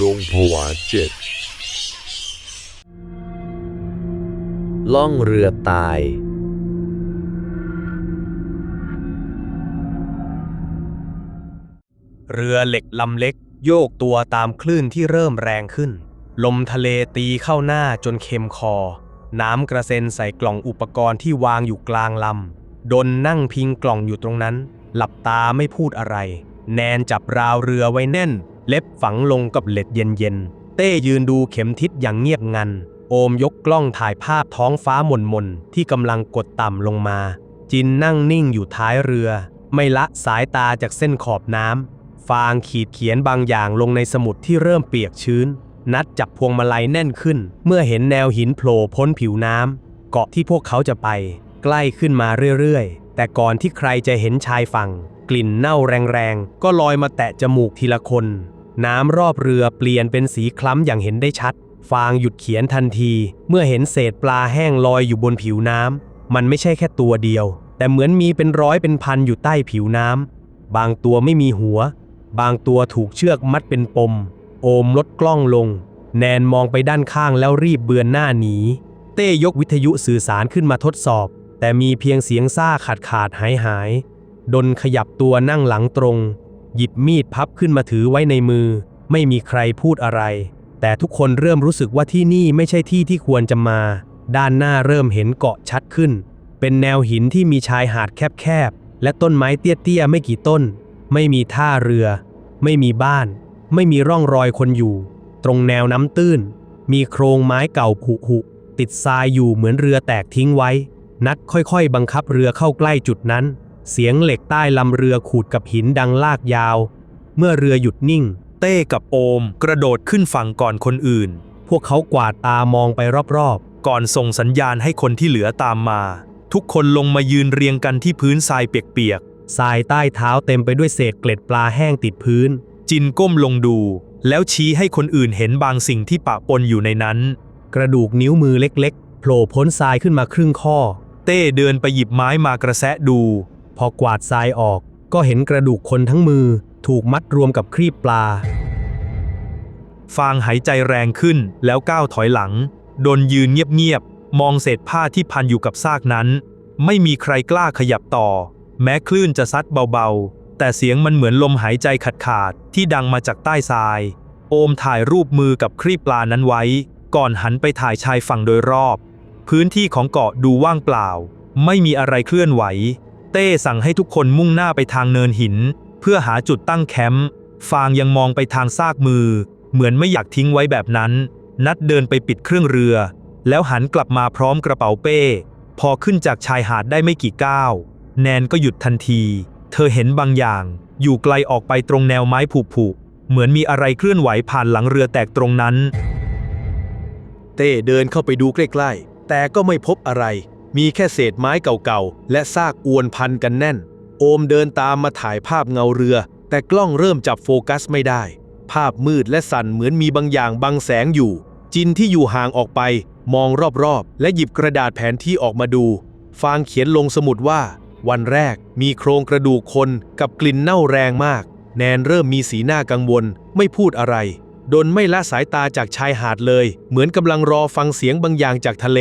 ดงผวาเจ็ดล่องเรือตาย เรือเหล็กลำเล็ก โยกตัวตามคลื่นที่เริ่มแรงขึ้น ลมทะเลตีเข้าหน้าจนเค็มคอ น้ำกระเซ็นใส่กล่องอุปกรณ์ที่วางอยู่กลางลำ ดนนั่งพิงกล่องอยู่ตรงนั้น หลับตาไม่พูดอะไร แนนจับราวเรือไว้แน่น เล็บฝังลงกับเหล็ดเย็นๆ เต้ยืนดูเข็มทิศอย่างเงียบงัน โอมยกกล้องถ่ายภาพท้องฟ้าหม่นๆ ที่กำลังกดต่ำลงมา จินนั่งนิ่งอยู่ท้ายเรือ ไม่ละสายตาจากเส้นขอบน้ำ ฟางขีดเขียนบางอย่างลงในสมุดที่เริ่มเปียกชื้น นัดจับพวงมาลัยแน่นขึ้น เมื่อเห็นแนวหินโผล่พ้นผิวน้ำเกาะที่พวกเขาจะไป ใกล้ขึ้นมาเรื่อยๆ แต่ก่อนที่ใครจะเห็นชายฝั่ง กลิ่นเน่าแรงๆ ก็ลอยมาแตะจมูกทีละคน น้ำรอบเรือเปลี่ยนเป็นสีคล้ำอย่างเห็นได้ชัด ฟางหยุดเขียนทันที เมื่อเห็นเศษปลาแห้งลอยอยู่บนผิวน้ำ มันไม่ใช่แค่ตัวเดียว แต่เหมือนมีเป็นร้อยเป็นพันอยู่ใต้ผิวน้ำ บางตัวไม่มีหัว บางตัวถูกเชือกมัดเป็นปม โอมลดกล้องลง แนนมองไปด้านข้างแล้วรีบเบือนหน้าหนี เต้ยกวิทยุสื่อสารขึ้นมาทดสอบ แต่มีเพียงเสียงซ่าขาดขาดหายหาย ดนขยับตัวนั่งหลังตรง หยิบมีดพับขึ้นมาถือไว้ในมือ ไม่มีใครพูดอะไร แต่ทุกคนเริ่มรู้สึกว่าที่นี่ไม่ใช่ที่ที่ควรจะมา ด้านหน้าเริ่มเห็นเกาะชัดขึ้น เป็นแนวหินที่มีชายหาดแคบๆ และต้นไม้เตี้ยๆ ไม่กี่ต้น ไม่มีท่าเรือ ไม่มีบ้าน ไม่มีร่องรอยคนอยู่ ตรงแนวน้ำตื้น มีโครงไม้เก่าผุหุติดทรายอยู่เหมือนเรือแตกทิ้งไว้ นัดค่อยๆ บังคับเรือเข้าใกล้จุดนั้น เสียงเหล็กใต้ลำเรือขูดกับหินดังลากยาว เมื่อเรือหยุดนิ่ง เต้กับโอมกระโดดขึ้นฝั่งก่อนคนอื่น พวกเขากวาดตามองไปรอบๆ ก่อนส่งสัญญาณให้คนที่เหลือตามมา ทุกคนลงมายืนเรียงกันที่พื้นทรายเปียกๆ ทรายใต้เท้าเต็มไปด้วยเศษเกล็ดปลาแห้งติดพื้น จินก้มลงดู แล้วชี้ให้คนอื่นเห็นบางสิ่งที่ปะปนอยู่ในนั้น กระดูกนิ้วมือเล็กๆโผล่พ้นทรายขึ้นมาครึ่งข้อ เต้เดินไปหยิบไม้มากระแสะดู อกวาดทรายออก ก็เห็นกระดูกคนทั้งมือ ถูกมัดรวมกับครีบปลา ฟางหายใจแรงขึ้นแล้วก้าวถอยหลัง ดนยืนเงียบๆ มองเศษผ้าที่พันอยู่กับซากนั้น ไม่มีใครกล้าขยับต่อ แม้คลื่นจะซัดเบาๆ แต่เสียงมันเหมือนลมหายใจขาดๆ ที่ดังมาจากใต้ทราย โอมถ่ายรูปมือกับครีบปลานั้นไว้ ก่อนหันไปถ่ายชายฝั่งโดยรอบ พื้นที่ของเกาะดูว่างเปล่า ไม่มีอะไรเคลื่อนไหว เต้สั่งให้ทุกคนมุ่งหน้าไปทางเนินหิน เพื่อหาจุดตั้งแคมป์ ฟางยังมองไปทางซากมือ เหมือนไม่อยากทิ้งไว้แบบนั้น นัดเดินไปปิดเครื่องเรือ แล้วหันกลับมาพร้อมกระเป๋าเป้ พอขึ้นจากชายหาดได้ไม่กี่ก้าว แนนก็หยุดทันที เธอเห็นบางอย่าง อยู่ไกลออกไปตรงแนวไม้ผุๆเหมือนมีอะไรเคลื่อนไหวผ่านหลังเรือแตกตรงนั้น เต้เดินเข้าไปดูใกล้ๆ แต่ก็ไม่พบอะไร มีแค่เศษไม้เก่าๆ และซากอวนพันกันแน่น โอมเดินตามมาถ่ายภาพเงาเรือ แต่กล้องเริ่มจับโฟกัสไม่ได้ ภาพมืดและสั่นเหมือนมีบางอย่างบังแสงอยู่ จินที่อยู่ห่างออกไป มองรอบๆ และหยิบกระดาษแผนที่ออกมาดู ฟางเขียนลงสมุดว่า วันแรกมีโครงกระดูกคนกับกลิ่นเน่าแรงมาก แนนเริ่มมีสีหน้ากังวล ไม่พูดอะไรดนไม่ละสายตาจากชายหาดเลย เหมือนกำลังรอฟังเสียงบางอย่างจากทะเล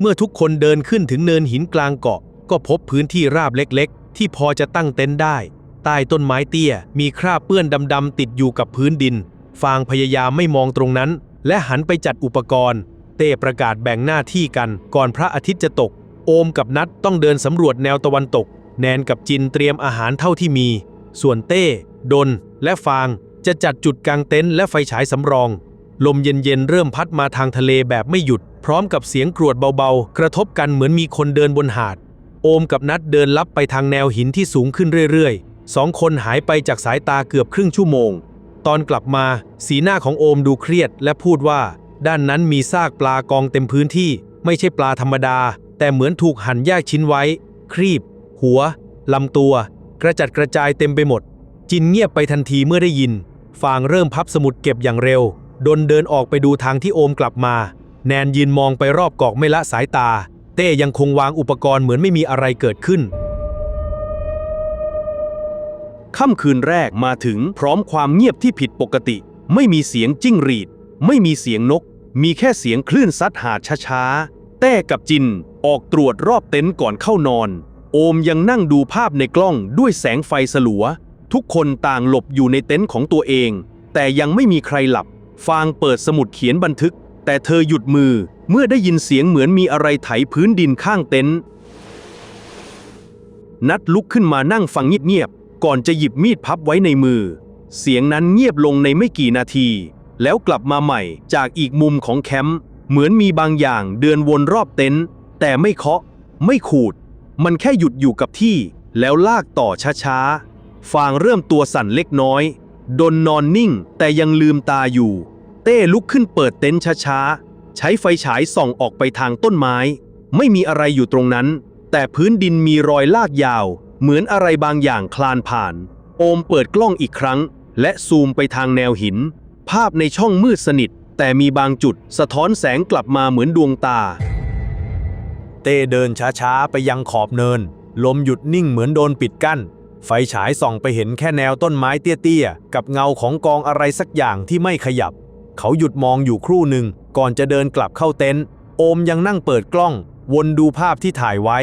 เมื่อทุกคนเดินขึ้นถึงเนินหินกลางเกาะ ก็พบพื้นที่ราบเล็กๆ ที่พอจะตั้งเต็นท์ได้ ใต้ต้นไม้เตี้ย มีคราบเปื้อนดำๆติดอยู่กับพื้นดิน ฟางพยายามไม่มองตรงนั้น และหันไปจัดอุปกรณ์ เต้ประกาศแบ่งหน้าที่กัน ก่อนพระอาทิตย์จะตก โอมกับนัดต้องเดินสำรวจแนวตะวันตก แนนกับจินเตรียมอาหารเท่าที่มี ส่วนเต้ ดน และฟางจะจัดจุดกางเต็นท์และไฟฉายสำรอง ลมเย็นๆเริ่มพัดมาทางทะเลแบบไม่หยุด พร้อมกับเสียงกรวดเบาๆ กระทบกันเหมือนมีคนเดินบนหาด โอมกับนัดเดินลับไปทางแนวหินที่สูงขึ้นเรื่อยๆ สองคนหายไปจากสายตาเกือบครึ่งชั่วโมง ตอนกลับมา สีหน้าของโอมดูเครียดและพูดว่า ด้านนั้นมีซากปลากองเต็มพื้นที่ ไม่ใช่ปลาธรรมดา แต่เหมือนถูกหั่นแยกชิ้นไว้ ครีบ หัวลำตัว กระจัดกระจายเต็มไปหมด จินเงียบไปทันทีเมื่อได้ยิน ฟางเริ่มพับสมุดเก็บอย่างเร็ว ดนเดินออกไปดูทางที่โอมกลับมา แนนยืนมองไปรอบเกาะไม่ละสายตา เต้ยังคงวางอุปกรณ์เหมือนไม่มีอะไรเกิดขึ้น ค่ำคืนแรกมาถึงพร้อมความเงียบที่ผิดปกติ ไม่มีเสียงจิ้งหรีด ไม่มีเสียงนก มีแค่เสียงคลื่นซัดหาดช้าๆแต้กับจินออกตรวจรอบเต็นท์ก่อนเข้านอน โอมยังนั่งดูภาพในกล้องด้วยแสงไฟสลัว ทุกคนต่างหลบอยู่ในเต็นท์ของตัวเอง แต่ยังไม่มีใครหลับ ฟางเปิดสมุดเขียนบันทึก แต่เธอหยุดมือเมื่อได้ยินเสียงเหมือนมีอะไรไถพื้นดินข้างเต็นท์นัดลุกขึ้นมานั่งฟังเงียบๆก่อนจะหยิบมีดพับไว้ในมือ เสียงนั้นเงียบลงในไม่กี่นาที แล้วกลับมาใหม่จากอีกมุมของแคมป์เหมือนมีบางอย่างเดินวนรอบเต็นท์แต่ไม่เคาะ ไม่ขูด มันแค่หยุดอยู่กับที่ แล้วลากต่อช้าๆฟางเริ่มตัวสั่นเล็กน้อย ดนนอนนิ่งแต่ยังลืมตาอยู่ เต้ลุกขึ้นเปิดเต็นท์ช้าๆ ใช้ไฟฉายส่องออกไปทางต้นไม้ ไม่มีอะไรอยู่ตรงนั้น แต่พื้นดินมีรอยลากยาว เหมือนอะไรบางอย่างคลานผ่าน โอมเปิดกล้องอีกครั้ง และซูมไปทางแนวหิน ภาพในช่องมืดสนิท แต่มีบางจุดสะท้อนแสงกลับมาเหมือนดวงตา เต้เดินช้าๆ ไปยังขอบเนิน ลมหยุดนิ่งเหมือนโดนปิดกั้น ไฟฉายส่องไปเห็นแค่แนวต้นไม้เตี้ยๆ กับเงาของกองอะไรสักอย่างที่ไม่ขยับ เขาหยุดมองอยู่ครู่หนึ่งก่อนจะเดินกลับเข้าเต็นท์โอมยังนั่งเปิดกล้อง วนดูภาพที่ถ่ายไว้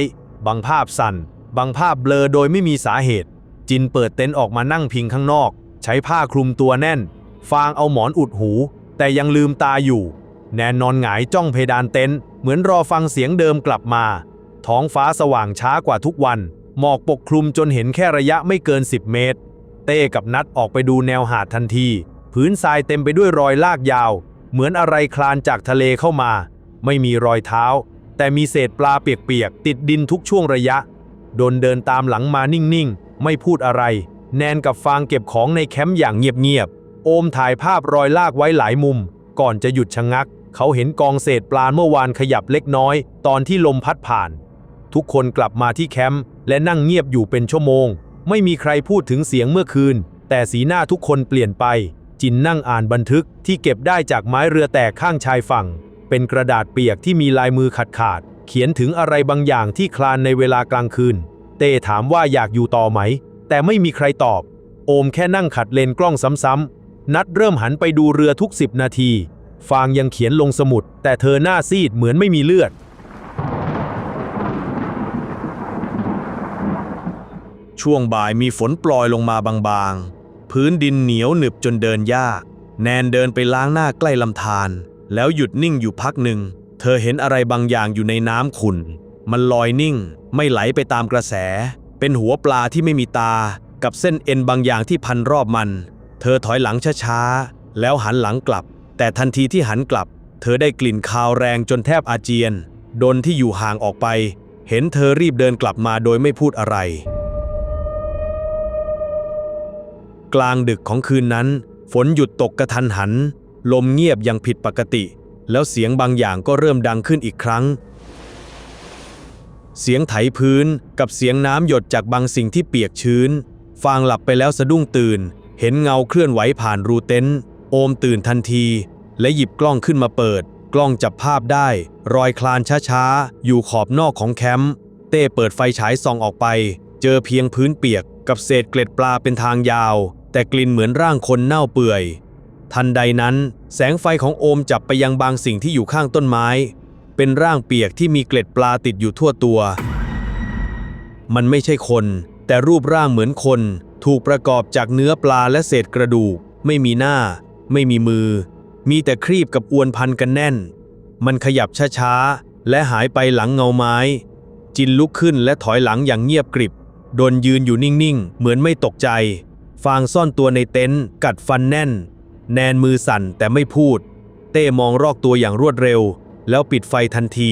บางภาพสั่น บางภาพเบลอโดยไม่มีสาเหตุ จินเปิดเต็นท์ออกมานั่งพิงข้างนอก ใช้ผ้าคลุมตัวแน่น ฟางเอาหมอนอุดหู แต่ยังลืมตาอยู่ แนนนอนหงายจ้องเพดานเต็นท์เหมือนรอฟังเสียงเดิมกลับมา ท้องฟ้าสว่างช้ากว่าทุกวัน หมอกปกคลุมจนเห็นแค่ระยะไม่เกิน 10 เมตร เต้กับนัดออกไปดูแนวหาดทันที พื้นทรายเต็มไปด้วยรอยลากยาว เหมือนอะไรคลานจากทะเลเข้ามา ไม่มีรอยเท้า แต่มีเศษปลาเปียกๆ ติดดินทุกช่วงระยะ โดนเดินตามหลังมานิ่งๆ ไม่พูดอะไร แนนกับฟางเก็บของในแคมป์อย่างเงียบๆ โอมถ่ายภาพรอยลากไว้หลายมุม ก่อนจะหยุดชะงัก เขาเห็นกองเศษปลาเมื่อวานขยับเล็กน้อย ตอนที่ลมพัดผ่าน ทุกคนกลับมาที่แคมป์และนั่งเงียบอยู่เป็นชั่วโมง ไม่มีใครพูดถึงเสียงเมื่อคืน แต่สีหน้าทุกคนเปลี่ยนไป จินนั่งอ่านบันทึกที่เก็บได้จากไม้เรือแตกข้างชายฝั่ง เป็นกระดาษเปียกที่มีลายมือขาดขาดๆเขียนถึงอะไรบางอย่างที่คลานในเวลากลางคืน เต้ถามว่าอยากอยู่ต่อไหม แต่ไม่มีใครตอบ โอมแค่นั่งขัดเลนกล้องซ้ำๆ นัดเริ่มหันไปดูเรือทุกสิบนาที ฟางยังเขียนลงสมุด แต่เธอหน้าซีดเหมือนไม่มีเลือด ช่วงบ่ายมีฝนปล่อยลงมาบางๆ พื้นดินเหนียวหนึบจนเดินยาก แนนเดินไปล้างหน้าใกล้ลำธารแล้วหยุดนิ่งอยู่พักหนึ่ง เธอเห็นอะไรบางอย่างอยู่ในน้ำขุ่น มันลอยนิ่ง ไม่ไหลไปตามกระแส เป็นหัวปลาที่ไม่มีตา กับเส้นเอ็นบางอย่างที่พันรอบมัน เธอถอยหลังช้าๆ แล้วหันหลังกลับ แต่ทันทีที่หันกลับ เธอได้กลิ่นคาวแรงจนแทบอาเจียน ดนที่อยู่ห่างออกไป เห็นเธอรีบเดินกลับมาโดยไม่พูดอะไร กลางดึกของคืนนั้น ฝนหยุดตกกระทันหัน ลมเงียบอย่างผิดปกติ แล้วเสียงบางอย่างก็เริ่มดังขึ้นอีกครั้ง เสียงไถพื้นกับเสียงน้ำหยดจากบางสิ่งที่เปียกชื้น ฟางหลับไปแล้วสะดุ้งตื่น เห็นเงาเคลื่อนไหวผ่านรูเต็นท์โอมตื่นทันที และหยิบกล้องขึ้นมาเปิด กล้องจับภาพได้ รอยคลานช้าๆ อยู่ขอบนอกของแคมป์เต้เปิดไฟฉายส่องออกไป เจอเพียงพื้นเปียกกับเศษเกล็ดปลาเป็นทางยาว แต่กลิ่นเหมือนร่างคนเน่าเปื่อย ทันใดนั้น แสงไฟของโอมจับไปยังบางสิ่งที่อยู่ข้างต้นไม้ เป็นร่างเปียกที่มีเกล็ดปลาติดอยู่ทั่วตัว มันไม่ใช่คน แต่รูปร่างเหมือนคน ถูกประกอบจากเนื้อปลาและเศษกระดูก ไม่มีหน้า ไม่มีมือ มีแต่ครีบกับอวนพันกันแน่น มันขยับช้าๆ และหายไปหลังเงาไม้ จินลุกขึ้นและถอยหลังอย่างเงียบกริบ โดนยืนอยู่นิ่งๆ เหมือนไม่ตกใจ ฟางซ่อนตัวในเต็นท์กัดฟันแน่น แนนมือสั่นแต่ไม่พูด เต้มองรอกตัวอย่างรวดเร็ว แล้วปิดไฟทันที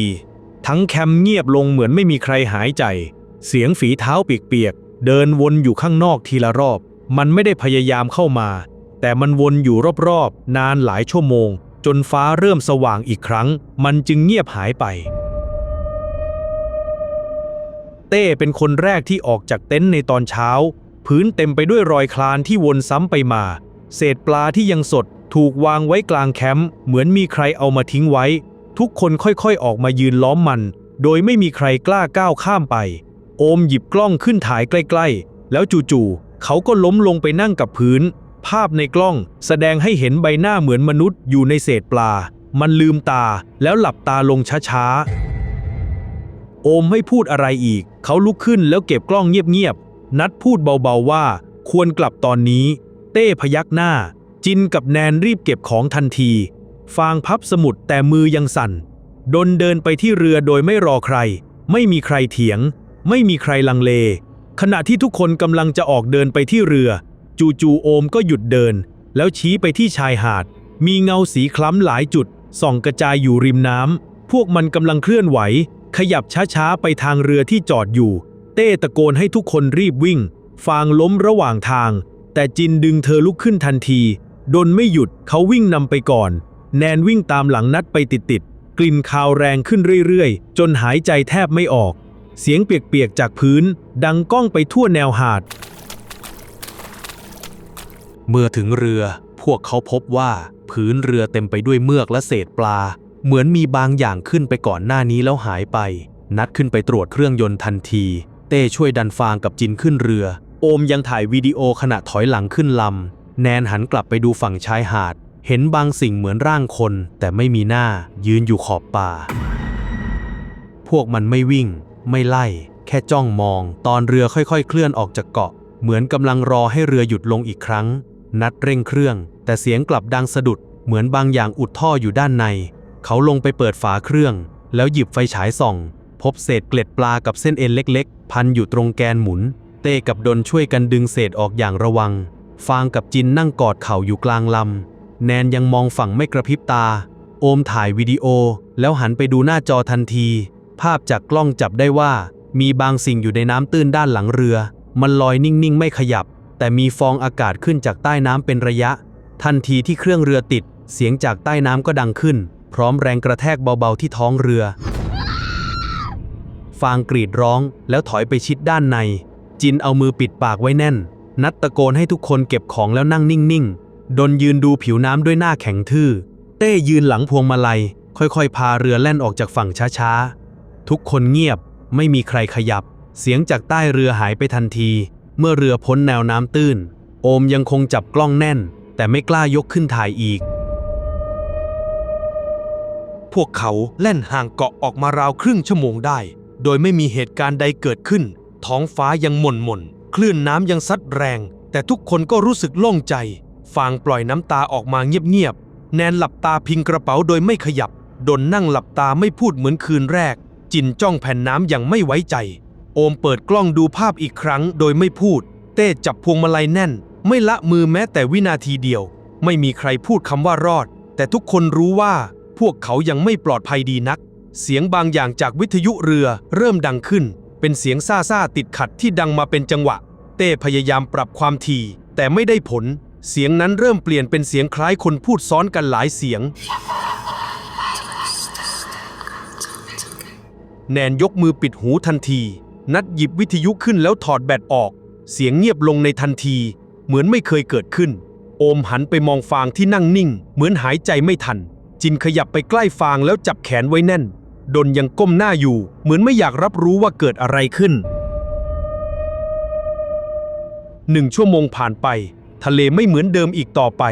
ทั้งแคมป์เงียบลงเหมือนไม่มีใครหายใจ เสียงฝีเท้าเปียกๆเดินวนอยู่ข้างนอกทีละรอบ มันไม่ได้พยายามเข้ามา แต่มันวนอยู่รอบๆ นานหลายชั่วโมง จนฟ้าเริ่มสว่างอีกครั้ง มันจึงเงียบหายไปเต้เป็นคนแรกที่ออกจากเต็นท์ในตอนเช้า พื้นเต็มไปด้วยรอยคลานที่วนซ้ำไปมา เศษปลาที่ยังสดถูกวางไว้กลางแคมป์เหมือนมีใครเอามาทิ้งไว้ ทุกคนค่อยๆออกมายืนล้อมมัน โดยไม่มีใครกล้าก้าวข้ามไป โอมหยิบกล้องขึ้นถ่ายใกล้ๆ แล้วจู่ๆเขาก็ล้มลงไปนั่งกับพื้น ภาพในกล้องแสดงให้เห็นใบหน้าเหมือนมนุษย์อยู่ในเศษปลา มันลืมตาแล้วหลับตาลงช้าๆโอมไม่พูดอะไรอีก เขาลุกขึ้นแล้วเก็บกล้องเงียบๆ นัดพูดเบาๆว่า ควรกลับตอนนี้ เต้พยักหน้า จินกับแนนรีบเก็บของทันที ฟางพับสมุดแต่มือยังสั่น ดนเดินไปที่เรือโดยไม่รอใคร ไม่มีใครเถียง ไม่มีใครลังเล ขณะที่ทุกคนกำลังจะออกเดินไปที่เรือ จู่ๆโอมก็หยุดเดิน แล้วชี้ไปที่ชายหาด มีเงาสีคล้ำหลายจุด ส่องกระจายอยู่ริมน้ำพวกมันกำลังเคลื่อนไหว ขยับช้าๆไปทางเรือที่จอดอยู่ เต้ตะโกนให้ทุกคนรีบวิ่ง ฟางล้มระหว่างทาง แต่จินดึงเธอลุกขึ้นทันที ดนไม่หยุดเขาวิ่งนำไปก่อน แนนวิ่งตามหลังนัดไปติดๆ กลิ่นคาวแรงขึ้นเรื่อยๆ จนหายใจแทบไม่ออก เสียงเปียกๆจากพื้น ดังก้องไปทั่วแนวหาด เมื่อถึงเรือ พวกเขาพบว่าพื้นเรือเต็มไปด้วยเมือกและเศษปลา เหมือนมีบางอย่างขึ้นไปก่อนหน้านี้แล้วหายไป นัดขึ้นไปตรวจเครื่องยนต์ทันที เต้ช่วยดันฟางกับจินขึ้นเรือ โอมยังถ่ายวิดีโอขณะถอยหลังขึ้นลำ แนนหันกลับไปดูฝั่งชายหาด เห็นบางสิ่งเหมือนร่างคน แต่ไม่มีหน้า ยืนอยู่ขอบป่า พวกมันไม่วิ่ง ไม่ไล่ แค่จ้องมอง ตอนเรือค่อยๆ เคลื่อนออกจากเกาะ เหมือนกำลังรอให้เรือหยุดลงอีกครั้ง นัดเร่งเครื่อง แต่เสียงกลับดังสะดุด เหมือนบางอย่างอุดท่ออยู่ด้านใน เขาลงไปเปิดฝาเครื่อง แล้วหยิบไฟฉายส่อง พบเศษเกล็ดปลากับเส้นเอ็นเล็กๆ พันอยู่ตรงแกนหมุน เต้กับดนช่วยกันดึงเศษออกอย่างระวัง ฟางกับจินนั่งกอดเข่าอยู่กลางลำ แนนยังมองฝั่งไม่กระพริบตา โอมถ่ายวิดีโอ แล้วหันไปดูหน้าจอทันที ภาพจากกล้องจับได้ว่า มีบางสิ่งอยู่ในน้ำตื้นด้านหลังเรือ มันลอยนิ่งๆ ไม่ขยับ แต่มีฟองอากาศขึ้นจากใต้น้ำเป็นระยะ ทันทีที่เครื่องเรือติด เสียงจากใต้น้ำก็ดังขึ้น พร้อมแรงกระแทกเบาๆที่ท้องเรือ ฟางกรีดร้อง แล้วถอยไปชิดด้านใน จินเอามือปิดปากไว้แน่น นัดตะโกนให้ทุกคนเก็บของแล้วนั่งนิ่งๆ ดนยืนดูผิวน้ำด้วยหน้าแข็งทื่อ เต้ยืนหลังพวงมาลัย ค่อยๆ พาเรือแล่นออกจากฝั่งช้าๆ ทุกคนเงียบ ไม่มีใครขยับ เสียงจากใต้เรือหายไปทันที เมื่อเรือพ้นแนวน้ำตื้น โอมยังคงจับกล้องแน่น แต่ไม่กล้ายกขึ้นถ่ายอีกพวกเขาแล่นห่างเกาะออกมาราวครึ่งชั่วโมงได้ โดยไม่มีเหตุการณ์ใดเกิดขึ้น ท้องฟ้ายังหม่นหม่นคลื่นน้ำยังซัดแรง แต่ทุกคนก็รู้สึกโล่งใจ ฟางปล่อยน้ำตาออกมาเงียบๆ แนนหลับตาพิงกระเป๋าโดยไม่ขยับ ดนนั่งหลับตาไม่พูดเหมือนคืนแรก จินจ้องแผ่นน้ำอย่างไม่ไว้ใจ โอมเปิดกล้องดูภาพอีกครั้งโดยไม่พูด เต้จับพวงมาลัยแน่น ไม่ละมือแม้แต่วินาทีเดียว ไม่มีใครพูดคำว่ารอด แต่ทุกคนรู้ว่า พวกเขายังไม่ปลอดภัยดีนัก เสียงบางอย่างจากวิทยุเรือเริ่มดังขึ้น เป็นเสียงซ่าๆติดขัดที่ดังมาเป็นจังหวะ เต้พยายามปรับความถี่ แต่ไม่ได้ผล เสียงนั้นเริ่มเปลี่ยนเป็นเสียงคล้ายคนพูดซ้อนกันหลายเสียง แนนยกมือปิดหูทันที นัดหยิบวิทยุขึ้นแล้วถอดแบตออก เสียงเงียบลงในทันที เหมือนไม่เคยเกิดขึ้น โอมหันไปมองฟางที่นั่งนิ่ง เหมือนหายใจไม่ทัน จินขยับไปใกล้ฟางแล้วจับแขนไว้แน่น ดนยังก้มหน้าอยู่ เหมือนไม่อยากรับรู้ว่าเกิดอะไรขึ้นหนึ่งชั่วโมงผ่านไป ทะเลไม่เหมือนเดิมอีกต่อไป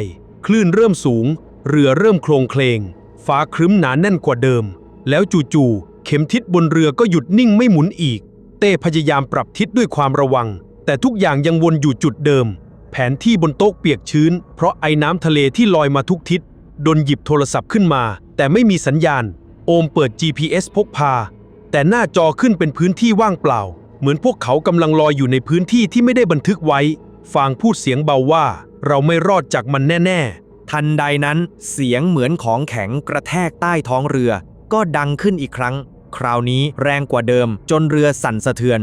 คลื่นเริ่มสูง เรือเริ่มโคลงเคลง ฟ้าครึ้มหนาแน่นกว่าเดิม แล้วจู่ๆเข็มทิศบนเรือก็หยุดนิ่งไม่หมุนอีก เต้พยายามปรับทิศด้วยความระวัง แต่ทุกอย่างยังวนอยู่จุดเดิม แผนที่บนโต๊ะเปียกชื้น เพราะไอ้น้ำทะเลที่ลอยมาทุกทิศดนหยิบโทรศัพท์ขึ้นมา แต่ไม่มีสัญญาณ โอมเปิด GPS พกพา แต่หน้าจอขึ้นเป็นพื้นที่ว่างเปล่า เหมือนพวกเขากำลังลอยอยู่ในพื้นที่ที่ไม่ได้บันทึกไว้ ฟางพูดเสียงเบาว่า เราไม่รอดจากมันแน่ ๆ ทันใดนั้นเสียงเหมือนของแข็งกระแทกใต้ท้องเรือ ก็ดังขึ้นอีกครั้ง คราวนี้แรงกว่าเดิม จนเรือสั่นสะเทือน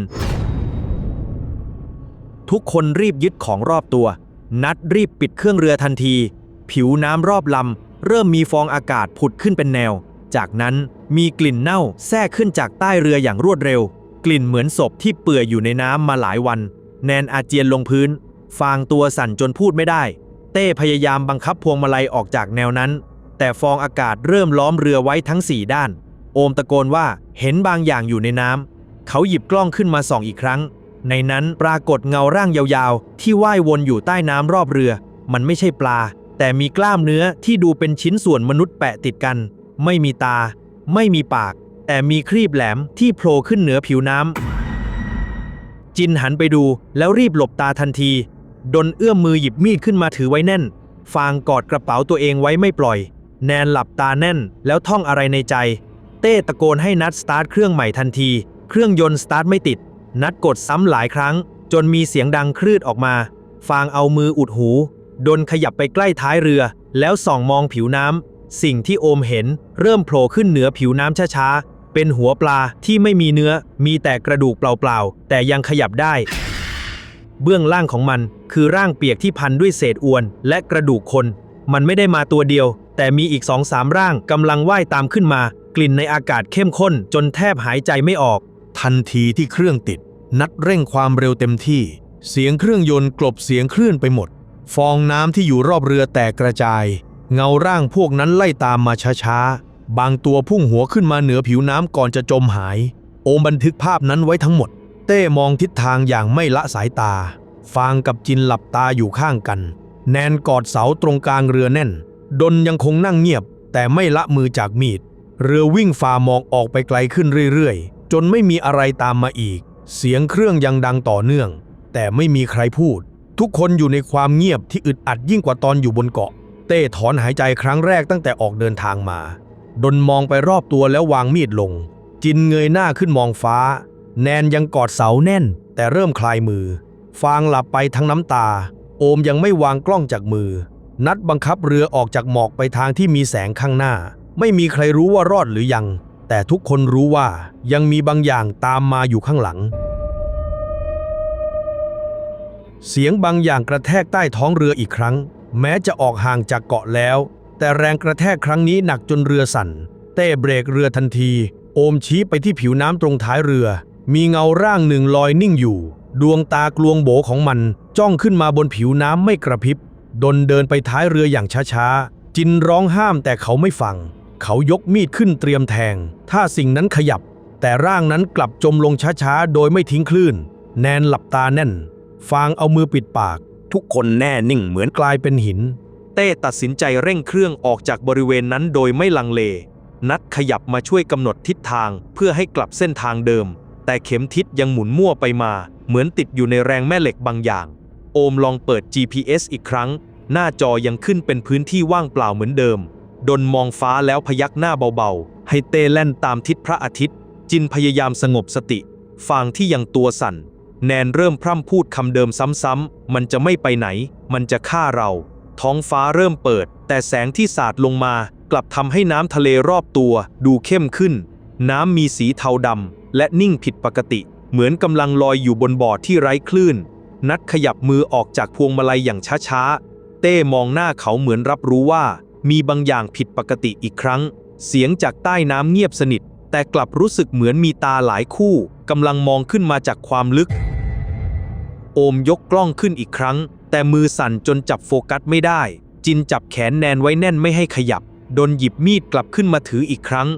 ทุกคนรีบยึดของรอบตัว นัดรีบปิดเครื่องเรือทันที ผิวน้ำรอบลำเริ่มมีฟองอากาศผุดขึ้นเป็นแนว จากนั้นมีกลิ่นเน่าแทรกขึ้นจากใต้เรืออย่างรวดเร็ว กลิ่นเหมือนศพที่เปื่อยอยู่ในน้ำมาหลายวัน แนนอาเจียนลงพื้น ฟางตัวสั่นจนพูดไม่ได้ เต้พยายามบังคับพวงมาลัยออกจากแนวนั้น แต่ฟองอากาศเริ่มล้อมเรือไว้ทั้งสี่ด้าน โอมตะโกนว่าเห็นบางอย่างอยู่ในน้ำเขาหยิบกล้องขึ้นมาส่องอีกครั้ง ในนั้นปรากฏเงาร่างยาวๆ ที่ว่ายวนอยู่ใต้น้ำรอบเรือ มันไม่ใช่ปลา แต่มีกล้ามเนื้อที่ดูเป็นชิ้นส่วนมนุษย์แปะติดกัน ไม่มีตา ไม่มีปาก แต่มีครีบแหลมที่โผล่ขึ้นเหนือผิวน้ำ จินหันไปดูแล้วรีบหลบตาทันที ดนเอื้อมมือหยิบมีดขึ้นมาถือไว้แน่น ฟางกอดกระเป๋าตัวเองไว้ไม่ปล่อย แนนหลับตาแน่นแล้วท่องอะไรในใจ เต้ตะโกนให้นัดสตาร์ทเครื่องใหม่ทันที เครื่องยนต์สตาร์ทไม่ติด นัดกดซ้ำหลายครั้ง จนมีเสียงดังคลืดออกมา ฟางเอามืออุดหู ดนขยับไปใกล้ท้ายเรือ แล้วส่องมองผิวน้ำ สิ่งที่โอมเห็นเริ่มโผล่ขึ้นเหนือผิวน้ำช้าๆ เป็นหัวปลาที่ไม่มีเนื้อ มีแต่กระดูกเปล่าๆ แต่ยังขยับได้ เบื้องล่างของมันคือร่างเปียกที่พันด้วยเศษอวนและกระดูกคน มันไม่ได้มาตัวเดียว แต่มีอีกสองสามร่างกำลังว่ายตามขึ้นมา กลิ่นในอากาศเข้มข้นจนแทบหายใจไม่ออก ทันทีที่เครื่องติด นัดเร่งความเร็วเต็มที่ เสียงเครื่องยนต์กลบเสียงคลื่นไปหมด ฟองน้ำที่อยู่รอบเรือแตกกระจาย เงาร่างพวกนั้นไล่ตามมาช้าๆ บางตัวพุ่งหัวขึ้นมาเหนือผิวน้ำก่อนจะจมหาย โอมบันทึกภาพนั้นไว้ทั้งหมด เต้มองทิศทางอย่างไม่ละสายตา ฟางกับจินหลับตาอยู่ข้างกัน แนนกอดเสาตรงกลางเรือแน่น ดนยังคงนั่งเงียบ แต่ไม่ละมือจากมีด เรือวิ่งฝ่ามอกออกไปไกลขึ้นเรื่อยๆ จนไม่มีอะไรตามมาอีก เสียงเครื่องยังดังต่อเนื่อง แต่ไม่มีใครพูด ทุกคนอยู่ในความเงียบที่อึดอัดยิ่งกว่าตอนอยู่บนเกาะ ต้ถอนหายใจครั้งแรกตั้งแต่ออกเดินทางมา ดนมองไปรอบตัวแล้ววางมีดลง จินเงยหน้าขึ้นมองฟ้า แนนยังกอดเสาแน่น แต่เริ่มคลายมือ ฟางหลับไปทั้งน้ำตา โอมยังไม่วางกล้องจากมือ นัดบังคับเรือออกจากหมอกไปทางที่มีแสงข้างหน้า ไม่มีใครรู้ว่ารอดหรือยัง แต่ทุกคนรู้ว่ายังมีบางอย่างตามมาอยู่ข้างหลังเสียงบางอย่างกระแทกใต้ท้องเรืออีกครั้ง แม้จะออกห่างจากเกาะแล้ว แต่แรงกระแทกครั้งนี้หนักจนเรือสั่น เต้เบรกเรือทันที โอมชี้ไปที่ผิวน้ำตรงท้ายเรือ มีเงาร่างหนึ่งลอยนิ่งอยู่ ดวงตากลวงโบของมัน จ้องขึ้นมาบนผิวน้ำไม่กระพริบ ดนเดินไปท้ายเรืออย่างช้าๆ จินร้องห้ามแต่เขาไม่ฟัง เขายกมีดขึ้นเตรียมแทง ถ้าสิ่งนั้นขยับ แต่ร่างนั้นกลับจมลงช้าๆ โดยไม่ทิ้งคลื่น แนนหลับตาแน่น ฟางเอามือปิดปาก ทุกคนแน่นิ่งเหมือนกลายเป็นหิน เต้ตัดสินใจเร่งเครื่องออกจากบริเวณนั้นโดยไม่ลังเล นัดขยับมาช่วยกำหนดทิศทางเพื่อให้กลับเส้นทางเดิม แต่เข็มทิศยังหมุนมั่วไปมา เหมือนติดอยู่ในแรงแม่เหล็กบางอย่าง โอมลองเปิด GPS อีกครั้ง หน้าจอยังขึ้นเป็นพื้นที่ว่างเปล่าเหมือนเดิม ดนมองฟ้าแล้วพยักหน้าเบาๆ ให้เต้แล่นตามทิศพระอาทิตย์ จินพยายามสงบสติ ฟางที่ยังตัวสั่น แนนเริ่มพร่ำพูดคำเดิมซ้ำๆ มันจะไม่ไปไหน มันจะฆ่าเรา ท้องฟ้าเริ่มเปิด แต่แสงที่สาดลงมา กลับทำให้น้ำทะเลรอบตัว ดูเข้มขึ้น น้ำมีสีเทาดำและนิ่งผิดปกติ เหมือนกำลังลอยอยู่บนบ่อที่ไร้คลื่น นัดขยับมือออกจากพวงมาลัยอย่างช้าๆ เต้มองหน้าเขาเหมือนรับรู้ว่า มีบางอย่างผิดปกติอีกครั้ง เสียงจากใต้น้ำเงียบสนิท แต่กลับรู้สึกเหมือนมีตาหลายคู่กำลังมองขึ้นมาจากความลึก โอมยกกล้องขึ้นอีกครั้ง แต่มือสั่นจนจับโฟกัสไม่ได้ จินจับแขนแนนไว้แน่นไม่ให้ขยับ ดนหยิบมีดกลับขึ้นมาถืออีกครั้ง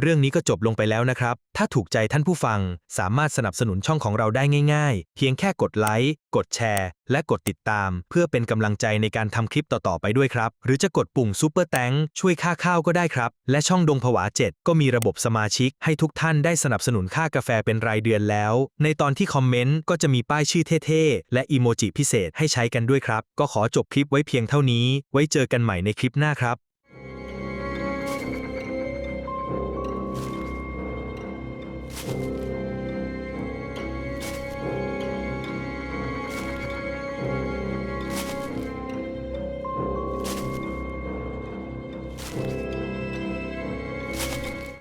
เรื่องนี้ก็จบลงไปแล้วนะครับ ถ้าถูกใจท่านผู้ฟัง สามารถสนับสนุนช่องของเราได้ง่ายๆ เพียงแค่กดไลค์ กดแชร์ และกดติดตาม เพื่อเป็นกำลังใจในการทำคลิปต่อ ๆ ไปด้วยครับ หรือจะกดปุ่มซูเปอร์แตงช่วยค่าข้าวก็ได้ครับ และช่องดงผวา 7 ก็มีระบบสมาชิก ให้ทุกท่านได้สนับสนุนค่ากาแฟเป็นรายเดือนแล้ว ในตอนที่คอมเมนต์ก็จะมีป้ายชื่อเท่ๆ และอีโมจิพิเศษให้ใช้กันด้วยครับ ก็ขอจบคลิปไว้เพียงเท่านี้ ไว้เจอกันใหม่ในคลิปหน้าครับ